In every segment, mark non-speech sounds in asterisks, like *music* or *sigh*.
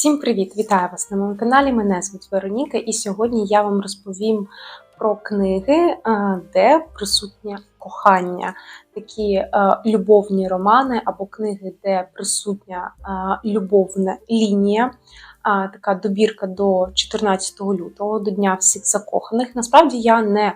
Всім привіт! Вітаю вас на моєму каналі. Мене звуть Вероніка, і сьогодні я вам розповім про книги, е, де присутнє кохання, такі е, любовні романи або книги, де присутня е, любовна лінія. Така добірка до 14 лютого, до Дня всіх закоханих. Насправді я не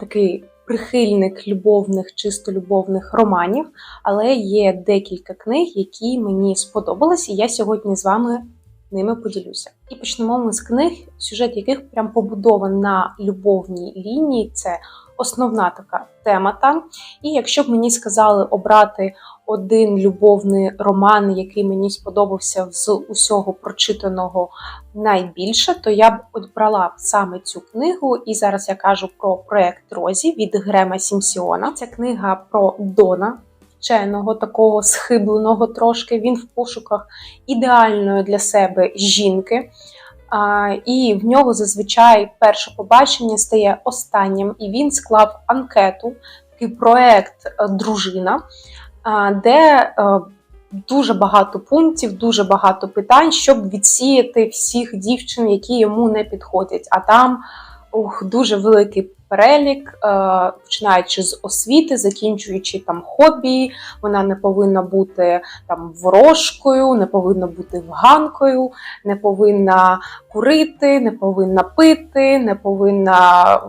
такий прихильник любовних, чисто любовних романів, але є декілька книг, які мені сподобались, і я сьогодні з вами ними поділюся. І почнемо ми з книг, сюжет яких прям побудований на любовній лінії. Це основна така тема там. І якщо б мені сказали обрати один любовний роман, який мені сподобався з усього прочитаного найбільше, то я б обрала саме цю книгу. І зараз я кажу про проект Розі від Грема Сімсіона. Ця книга про Дона. Вченого, такого схибленого трошки, він в пошуках ідеальної для себе жінки. І в нього зазвичай перше побачення стає останнім, і він склав анкету, такий проект е, Дружина, де е, дуже багато пунктів, дуже багато питань, щоб відсіяти всіх дівчин, які йому не підходять. А там ух, дуже великий перелік, е, починаючи з освіти, закінчуючи там хобі, вона не повинна бути там ворожкою, не повинна бути вганкою, не повинна курити, не повинна пити, не повинна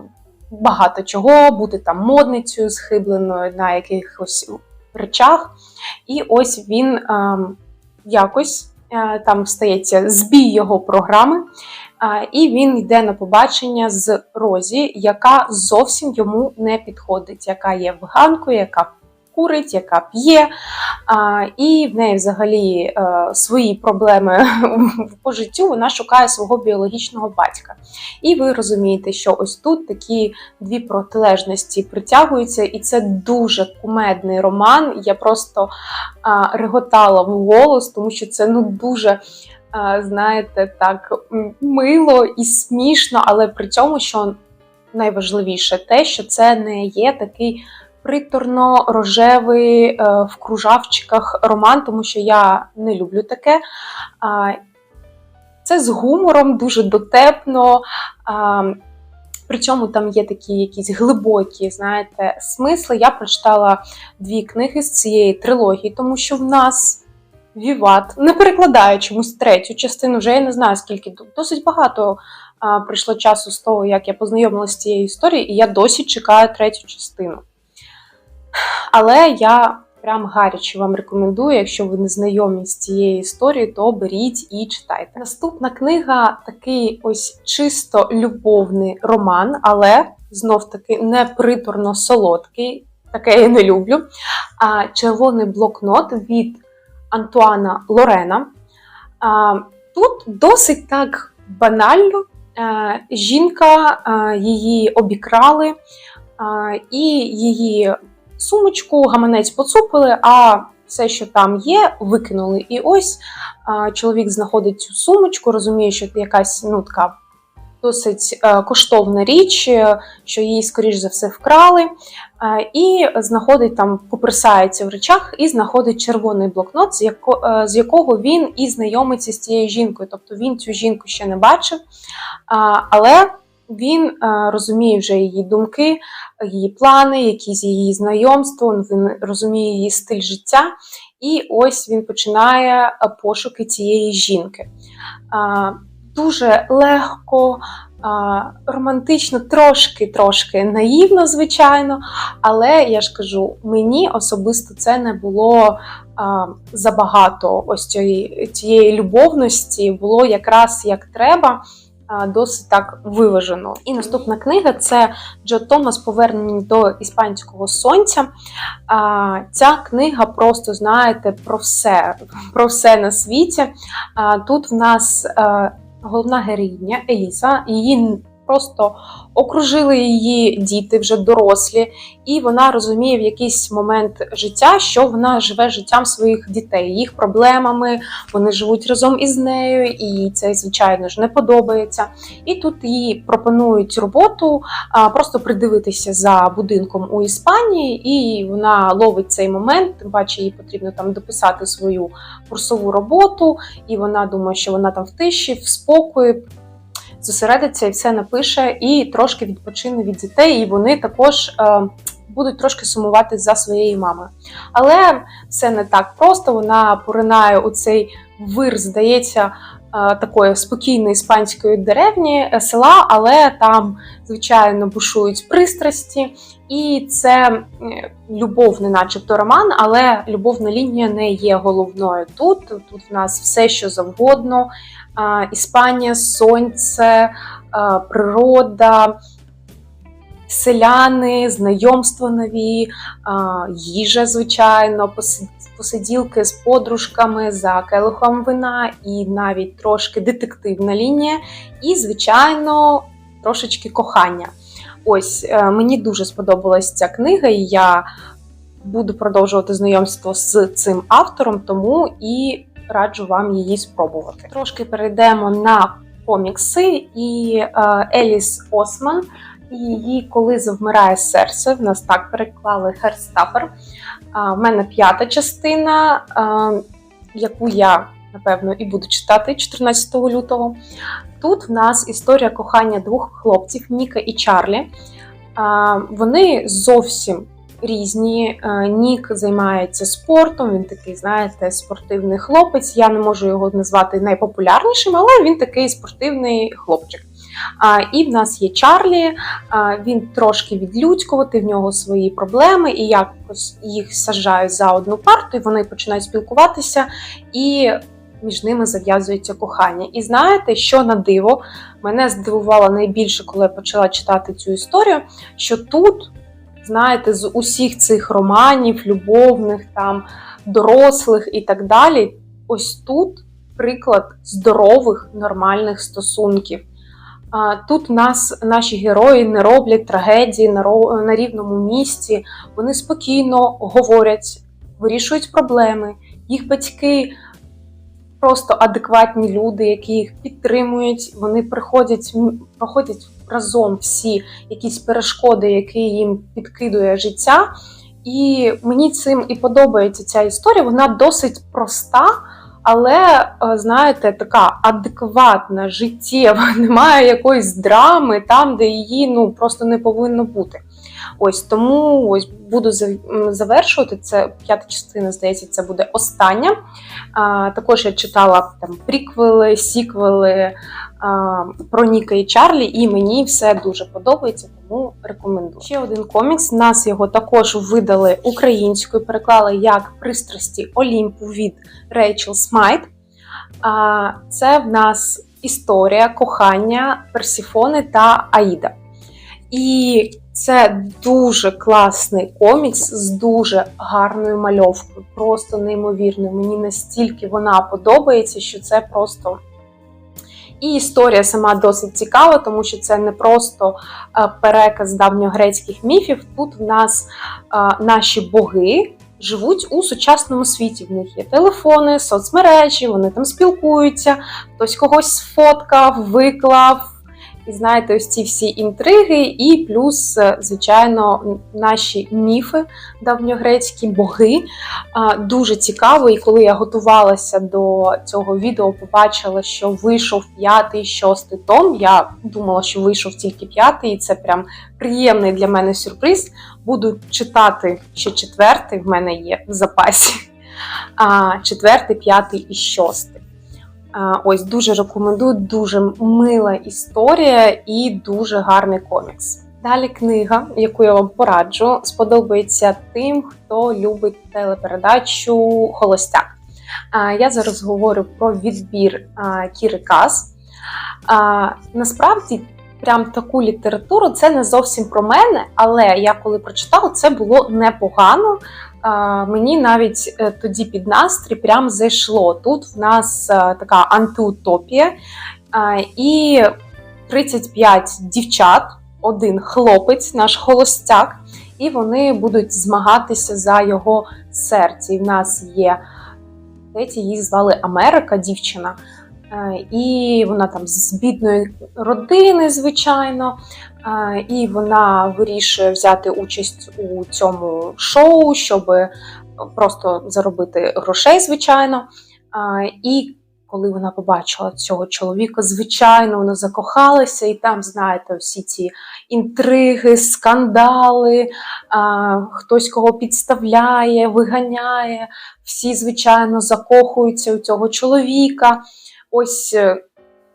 багато чого, бути там модницею, схибленою на якихось речах. І ось він е, якось е, там стається збій його програми. І він йде на побачення з Розі, яка зовсім йому не підходить, яка є веганкою, яка курить, яка п'є, і в неї взагалі е, свої проблеми *laughs* по життю. Вона шукає свого біологічного батька. І ви розумієте, що ось тут такі дві протилежності притягуються, і це дуже кумедний роман. Я просто реготала в голос, тому що це ну дуже знаєте, так мило і смішно, але при цьому, що найважливіше, те, що це не є такий приторно-рожевий е, в кружавчиках роман, тому що я не люблю таке. Це з гумором, дуже дотепно. Причому там є такі якісь глибокі, знаєте, смисли. Я прочитала дві книги з цієї трилогії, тому що в нас Віват не перекладає чомусь третю частину. Вже я не знаю, скільки досить багато а, прийшло часу з того, як я познайомилася з цією історією, і я досі чекаю третю частину. Але я прям гаряче вам рекомендую, якщо ви не знайомі з цією історією, то беріть і читайте. Наступна книга такий ось чисто любовний роман, але знов-таки не приторно солодкий, таке я не люблю. А червоний блокнот від. Антуана Лорена. Тут досить так банально. Жінка її обікрали, і її сумочку, гаманець поцупили, а все, що там є, викинули. І ось чоловік знаходить цю сумочку, розуміє, що якась ну, така досить е, коштовна річ, е, що її, скоріш за все, вкрали, е, і знаходить там, поприсається в речах і знаходить червоний блокнот, з якого він і знайомиться з цією жінкою. Тобто він цю жінку ще не бачив, але він розуміє вже її думки, її плани, якісь її знайомства, він розуміє її стиль життя. І ось він починає пошуки цієї жінки дуже легко, романтично, трошки-трошки наївно, звичайно. Але я ж кажу, мені особисто це не було забагато ось цієї, цієї любовності, було якраз як треба. Досить так виважено. І наступна книга це Джо Томас Повернення до іспанського сонця. Ця книга просто, знаєте, про все про все на світі. Тут в нас головна героїня Еліса, її просто окружили її діти вже дорослі, і вона розуміє в якийсь момент життя, що вона живе життям своїх дітей, їх проблемами. Вони живуть разом із нею, і їй це звичайно ж не подобається. І тут їй пропонують роботу, просто придивитися за будинком у Іспанії, і вона ловить цей момент. Тим паче їй потрібно там дописати свою курсову роботу, і вона думає, що вона там в тиші, в спокої. Зосередиться і все напише, і трошки відпочине від дітей, і вони також е, будуть трошки сумувати за своєю мамою. Але все не так просто. Вона поринає у цей вир, здається, е, такої спокійної іспанської деревні е, села, але там, звичайно, бушують пристрасті, і це любов, не начебто роман, але любовна лінія не є головною тут. Тут в нас все, що завгодно. Іспанія, сонце, природа. Селяни, знайомства нові, їжа, звичайно, посиділки з подружками за келихом вина, і навіть трошки детективна лінія, і, звичайно, трошечки кохання. Ось е, мені дуже сподобалась ця книга, і я буду продовжувати знайомство з цим автором, тому і раджу вам її спробувати. Трошки перейдемо на комікси, і е, Еліс Осман і її коли завмирає серце. В нас так переклали Херстапер. В мене п'ята частина, яку я напевно і буду читати 14 лютого. Тут в нас історія кохання двох хлопців Ніка і Чарлі. Вони зовсім різні. Нік займається спортом, він такий, знаєте, спортивний хлопець. Я не можу його назвати найпопулярнішим, але він такий спортивний хлопчик. А, І в нас є Чарлі, він трошки відлюдькувати, в нього свої проблеми, і якось їх саджають за одну парту, і вони починають спілкуватися, і між ними зав'язується кохання. І знаєте, що на диво мене здивувало найбільше, коли я почала читати цю історію, що тут, знаєте, з усіх цих романів, любовних, там, дорослих і так далі, ось тут приклад здорових, нормальних стосунків. Тут нас наші герої не роблять трагедії на, рівному місці. Вони спокійно говорять, вирішують проблеми. Їх батьки просто адекватні люди, які їх підтримують. Вони приходять, проходять разом всі якісь перешкоди, які їм підкидує життя. І мені цим і подобається ця історія. Вона досить проста. Але, е, знаєте, така адекватна, життєва, *laughs* немає якоїсь драми там, де її ну просто не повинно бути. Ось тому ось буду завершувати. Це п'ята частина, здається, це буде остання. А, також я читала там приквели, сіквели про Ніка і Чарлі, і мені все дуже подобається, тому рекомендую. Ще один комікс. Нас його також видали українською, переклали як пристрасті Олімпу від Рейчел Смайт. А, Це в нас історія кохання Персіфони та Аїда. І це дуже класний комікс з дуже гарною мальовкою, просто неймовірною. Мені настільки вона подобається, що це просто. І історія сама досить цікава, тому що це не просто е, переказ давньогрецьких міфів. Тут в нас е, наші боги живуть у сучасному світі. В них є телефони, соцмережі, вони там спілкуються, хтось когось сфоткав, виклав. І знаєте, ось ці всі інтриги, і плюс, е, звичайно, наші міфи, давньогрецькі боги. Дуже цікаво, і коли я готувалася до цього відео, побачила, що вийшов п'ятий, шостий том. Я думала, що вийшов тільки п'ятий, і це прям приємний для мене сюрприз. Буду читати ще четвертий, в мене є в запасі. Четвертий, п'ятий і шостий. Ось дуже рекомендую, дуже мила історія і дуже гарний комікс. Далі книга, яку я вам пораджу, сподобається тим, хто любить телепередачу Холостяк. Я зараз говорю про відбір Кіри Кас. Насправді, прям таку літературу це не зовсім про мене, але я коли прочитала, це було непогано. Мені навіть е, тоді під настрій прям зайшло. Тут в нас е, така антиутопія. І 35 дівчат, один хлопець, наш холостяк, і вони будуть змагатися за його серце. І в нас є здається, її звали Америка, дівчина. Е, І вона там з бідної родини, звичайно. І вона вирішує взяти участь у цьому шоу, щоб просто заробити грошей, звичайно. І коли вона побачила цього чоловіка, звичайно, вона закохалася, і там, знаєте, всі ці інтриги, скандали, хтось кого підставляє, виганяє. Всі, звичайно, закохуються у цього чоловіка. Ось е,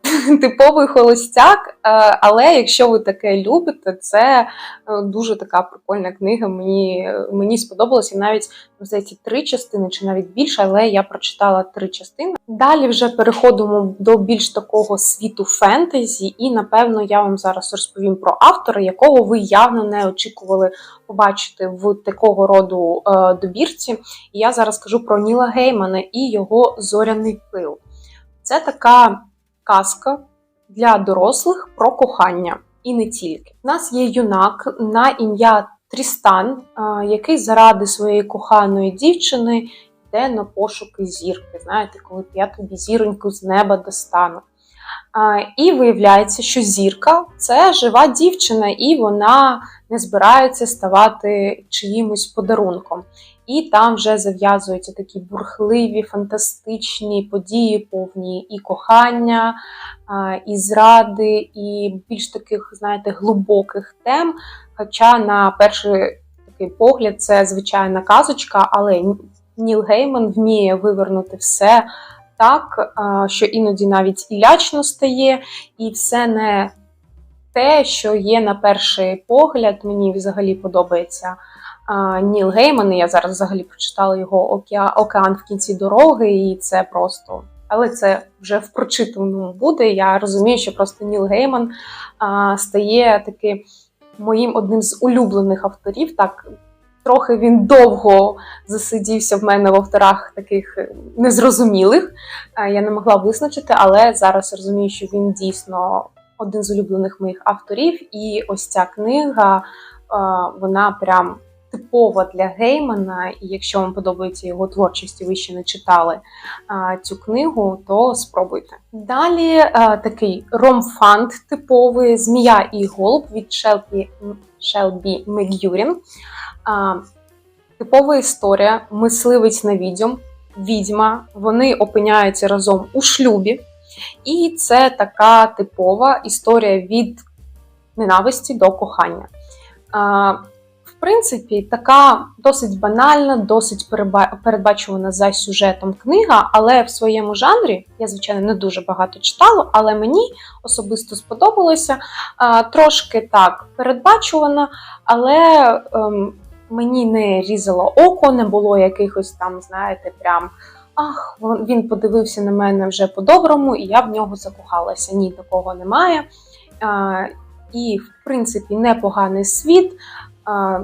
*laughs* типовий холостяк. е, Але якщо ви таке любите, це е, дуже така прикольна книга. Мені, мені сподобалося навіть здається, три частини чи навіть більше, але я прочитала три частини. Далі вже переходимо до більш такого світу фентезі, і напевно я вам зараз розповім про автора, якого ви явно не очікували побачити в такого роду е, добірці. І я зараз кажу про Ніла Геймана і його зоряний пил. Це така казка для дорослих про кохання і не тільки. У нас є юнак на ім'я Трістан, який заради своєї коханої дівчини йде на пошуки зірки. Знаєте, коли я тобі зіроньку з неба достану. І виявляється, що зірка це жива дівчина, і вона не збирається ставати чиїмось подарунком. І там вже зав'язуються такі бурхливі, фантастичні події, повні і кохання, і зради, і більш таких, знаєте, глибоких тем. Хоча на перший такий погляд це звичайна казочка, але Ніл Гейман вміє вивернути все так, що іноді навіть і лячно стає, і все не те, що є на перший погляд. Мені взагалі подобається. Ніл Гейман, і я зараз взагалі прочитала його Океан в кінці дороги, і це просто. Але це вже в прочитаному буде. Я розумію, що просто Ніл Гейман а, стає таки моїм одним з улюблених авторів. Так, трохи він довго засидівся в мене в авторах таких незрозумілих. А, Я не могла визначити, але зараз розумію, що він дійсно один з улюблених моїх авторів. І ось ця книга, а, вона прям типова для Геймана, і якщо вам подобається його творчість, і ви ще не читали цю книгу, то спробуйте. Далі а, такий ромфант типовий Змія і голуб від Шелбі, Шелбі Мегюрін. Типова історія, мисливець на відьом, відьма, вони опиняються разом у шлюбі. І це така типова історія від ненависті до кохання. Принципі, така досить банальна, досить передбачувана за сюжетом книга, але в своєму жанрі я, звичайно, не дуже багато читала, але мені особисто сподобалося. Трошки так передбачувана, але ем, мені не різало око, не було якихось там, знаєте, прям. Ах, він подивився на мене вже по-доброму, і я в нього закохалася. Ні, такого немає. А, і, в принципі, непоганий світ. А,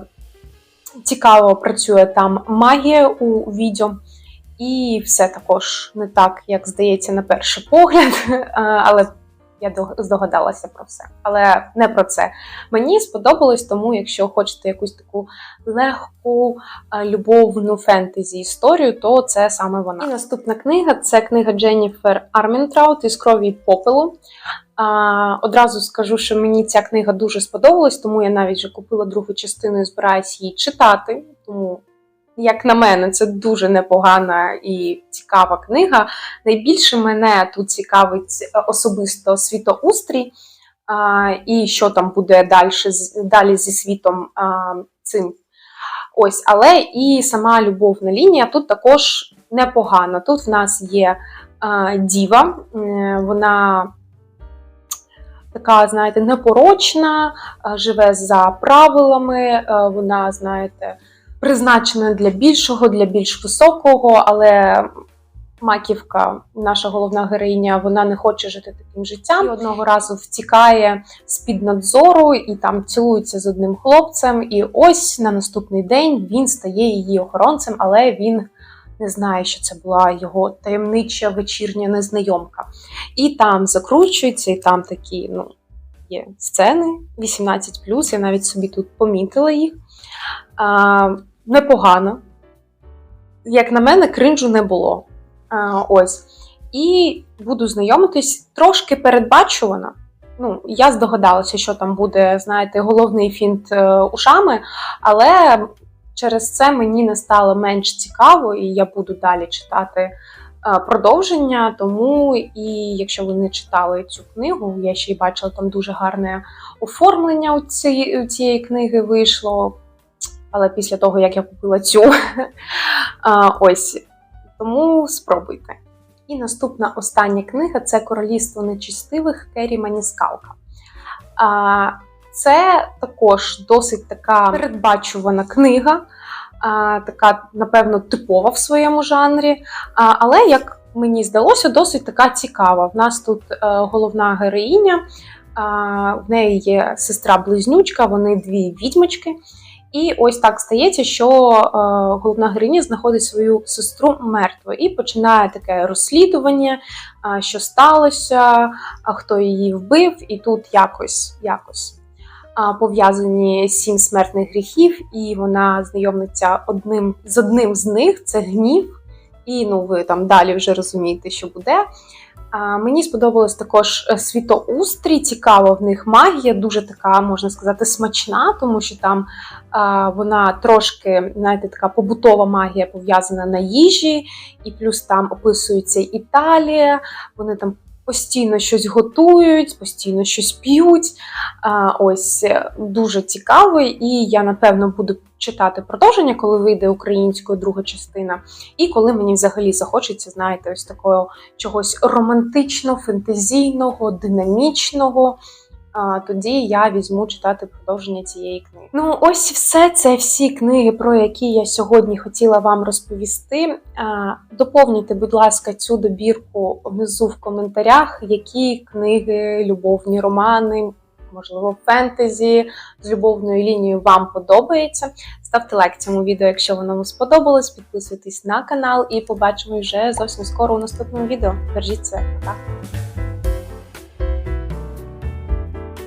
Цікаво працює там магія у відео, і все також не так, як здається, на перший погляд, *laughs* але я здогадалася про все. Але не про це. Мені сподобалось, тому якщо хочете якусь таку легку любовну фентезі історію, то це саме вона. І наступна книга це книга Дженніфер Армінтраут із крові попелу. Одразу скажу, що мені ця книга дуже сподобалась, тому я навіть вже купила другу частину і збираюсь її читати. Тому, як на мене, це дуже непогана і цікава книга. Найбільше мене тут цікавить е, особисто світоустрій, і що там буде далі, далі зі світом цим. Ось, але і сама любовна лінія тут також непогана. Тут в нас є діва, е, вона така, знаєте, непорочна, живе за правилами, вона, знаєте, призначена для більшого, для більш високого, але Маківка, наша головна героїня, вона не хоче жити таким життям. І одного разу втікає з-під надзору і там цілується з одним хлопцем. І ось на наступний день він стає її охоронцем, але він не знає, що це була його таємнича вечірня незнайомка. І там закручується, і там такі, ну. є сцени 18+, я навіть собі тут помітила їх. А, непогано. Як на мене, кринжу не було. А, ось. І буду знайомитись трошки передбачувано. Ну, я здогадалася, що там буде, знаєте, головний фінт е, ушами, але через це мені не стало менш цікаво, і я буду далі читати е, продовження. Тому, і якщо ви не читали цю книгу, я ще й бачила там дуже гарне оформлення у цієї, у цієї книги вийшло. Але після того, як я купила цю, *laughs* ось тому спробуйте. І наступна остання книга це Королівство нечистивих Керрі Маніскалка. Це також досить така передбачувана книга, така, напевно, типова в своєму жанрі. Але, як мені здалося, досить така цікава. В нас тут е, головна героїня, в неї є сестра-близнючка, вони дві відьмочки. І ось так стається, що е, головна героїня знаходить свою сестру мертвою і починає таке розслідування, що сталося, хто її вбив, і тут якось якось пов'язані сім смертних гріхів, і вона знайомиться одним з одним з них це гнів. І ну, ви там далі вже розумієте, що буде. А, Мені сподобалось також е, світоустрій, цікава в них магія, дуже така, можна сказати, смачна, тому що там а, вона трошки, знаєте, така побутова магія пов'язана на їжі, і плюс там описується Італія, вони там постійно щось готують, постійно щось п'ють. Ось е, дуже цікавий, і я напевно буду читати продовження, коли вийде українською друга частина, і коли мені взагалі захочеться, знаєте, ось такого чогось романтично, фентезійного, динамічного. Тоді я візьму читати продовження цієї книги. Ну, ось все це всі книги, про які я сьогодні хотіла вам розповісти. Доповнюйте, будь ласка, цю добірку внизу в коментарях, які книги, любовні романи, можливо, фентезі з любовною лінією вам подобається. Ставте лайк цьому відео, якщо воно вам сподобалось. Підписуйтесь на канал і побачимо вже зовсім скоро у наступному відео. Держіть себе, пока!